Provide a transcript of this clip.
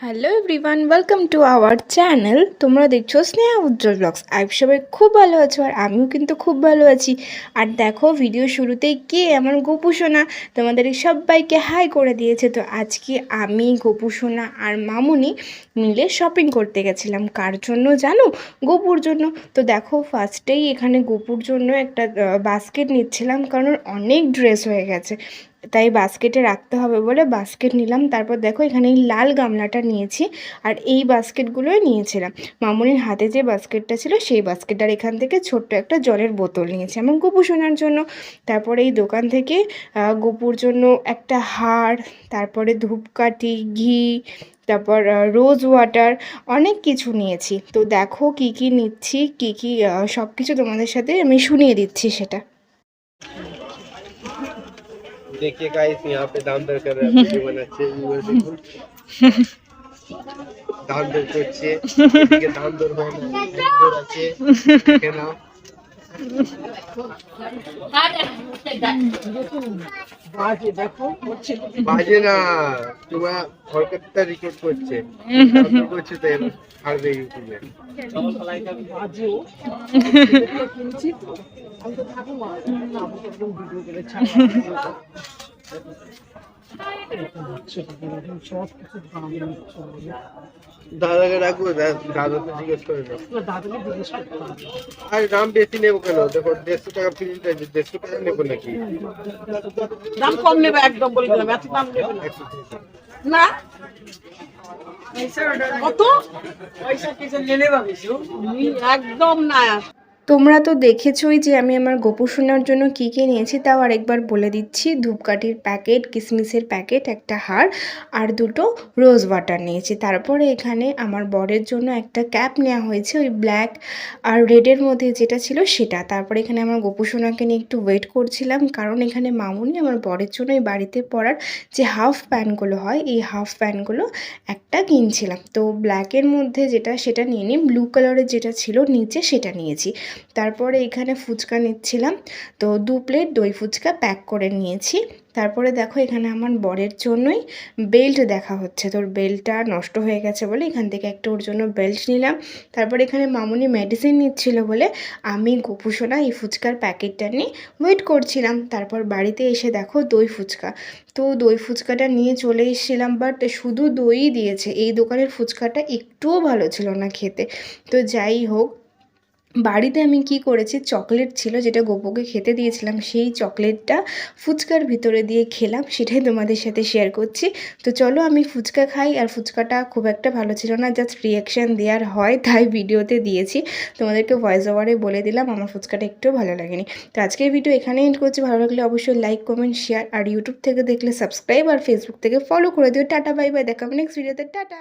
Hello everyone welcome to our channel তোমরা দেখছ স্নেহা উজ্জ্বল blogs আইব সবাই খুব ভালো আছো আর আমিও কিন্তু খুব ভালো আছি। আর দেখো ভিডিও শুরুতেই কে আমার গোপু সোনা তোমাদের সবাইকে হাই করে দিয়েছে। তো আজকে আমি, গোপু সোনা আর মামুনি মিলে শপিং করতে গেছিলাম। কার জন্য জানো? গোপুর জন্য। তো দেখো ফার্স্টেই এখানে গোপুর জন্য একটা বাস্কেট নিচ্ছিলাম কারণ অনেক ড্রেস হয়ে গেছে। তাই বাস্কেটে রাখতে হবে বলে বাস্কেট নিলাম। তারপর দেখো এখানে এই লাল গামলাটা নিয়েছি আর এই বাস্কেটগুলোই নিয়েছিলাম। মামুনির হাতে যে বাস্কেটটা ছিল সেই বাস্কেট আর এখান থেকে ছোট্ট একটা জলের বোতল নিয়েছি এবং গোপু শোনার জন্য। তারপরে এই দোকান থেকে গোপুর জন্য একটা হার তারপরে ধূপকাঠি, ঘি, তারপর রোজ ওয়াটার অনেক কিছু নিয়েছি। তো দেখো কি কি নিচ্ছি, কি কি সব কিছু তোমাদের সাথে আমি শুনিয়ে দিচ্ছি সেটা। देखिए गाइस यहाँ पे दाम दर कर रहे हैं। वन अच्छे व्यूअर बिल्कुल दाम दर तो अच्छे। के दाम दर बहुत अच्छे। है ना? বাজে দেখো করছে বাজে না তোমার কলকাতা রেকর্ড করছে করছে তো আর ইউটিউবে বাজে কিনছি দাদাকে রাখব দা- দাদা তো জিজ্ঞেস করে আর দাম বেশি নেব কেন? দেখো দেড়শো টাকা আছে দেড়শো টাকা নেব নাকি? দাম কম নেবে একদম বলে দিলাম এত দাম নেবে না। একশো তিরিশ। না? কত? একদম না। তোমরা তো দেখেছোই যে আমি আমার গোপু সোনার জন্য কী কী নিয়েছি, তাও আরেকবার বলে দিচ্ছি। ধূপকাঠির প্যাকেট, কিসমিসের প্যাকেট, একটা হার, আর দুটো রোজ ওয়াটার নিয়েছি। তারপরে এখানে আমার বরের জন্য একটা ক্যাপ নেওয়া হয়েছে, ওই ব্ল্যাক আর রেডের মধ্যে যেটা ছিল সেটা। তারপরে এখানে আমার গোপু সোনাকে নিয়ে একটু ওয়েট করছিলাম, কারণ এখানে মামুনি আমার বরের জন্য এই বাড়িতে পরার যে হাফ প্যান্টগুলো হয়, এই হাফ প্যান্টগুলো একটা কিনছিলাম। তো ব্ল্যাকের মধ্যে যেটা, সেটা নিয়ে নিই ব্লু কালারের যেটা ছিল, নিচে সেটা নিয়েছি। তারপরে এখানে ফুচকা নিচ্ছিলাম। তো দু প্লেট দই ফুচকা প্যাক করে নিয়েছি। তারপরে দেখো এখানে আমার বরের জন্যই বেল্ট দেখা হচ্ছে। তোর বেল্টটা নষ্ট হয়ে গেছে বলে এখান থেকে একটা ওর জন্য বেল্ট নিলাম। তারপর এখানে মামুনি মেডিসিন নিচ্ছিল বলে আমি গোপুসোনা এই ফুচকার প্যাকেটটা নিয়ে ওয়েট করছিলাম। তারপর বাড়িতে এসে দেখো দই ফুচকা। তো দই ফুচকাটা নিয়ে চলে এসেছিলাম বাট শুধু দইই দিয়েছে। এই দোকানের ফুচকাটা একটুও ভালো ছিল না খেতে। তো যাই হোক বাড়িতে আমি কি করেছি? চকলেট ছিল যেটা গোপুকে খেতে দিয়েছিলাম। সেই চকলেটটা ফুচকার ভিতরে দিয়ে খেলাম। সেটাই তোমাদের সাথে শেয়ার করছি। তো চলো আমি ফুচকা খাই আর ফুচকাটা খুব একটা ভালো ছিল না। জাস্ট রিয়াকশান দেওয়ার হয়, তাই ভিডিওতে দিয়েছি। তোমাদেরকে ভয়েস ওভারে বলে দিলাম, আমার ফুচকাটা একটুও ভালো লাগেনি। তো আজকের ভিডিও এখানে এন্ড করছি। ভালো লাগলে অবশ্যই লাইক কমেন্ট শেয়ার আর ইউটিউব থেকে দেখলে সাবস্ক্রাইব আর ফেসবুক থেকে ফলো করে দিও। টাটা বাই বাই দেখা নেক্সট ভিডিওতে টাটা!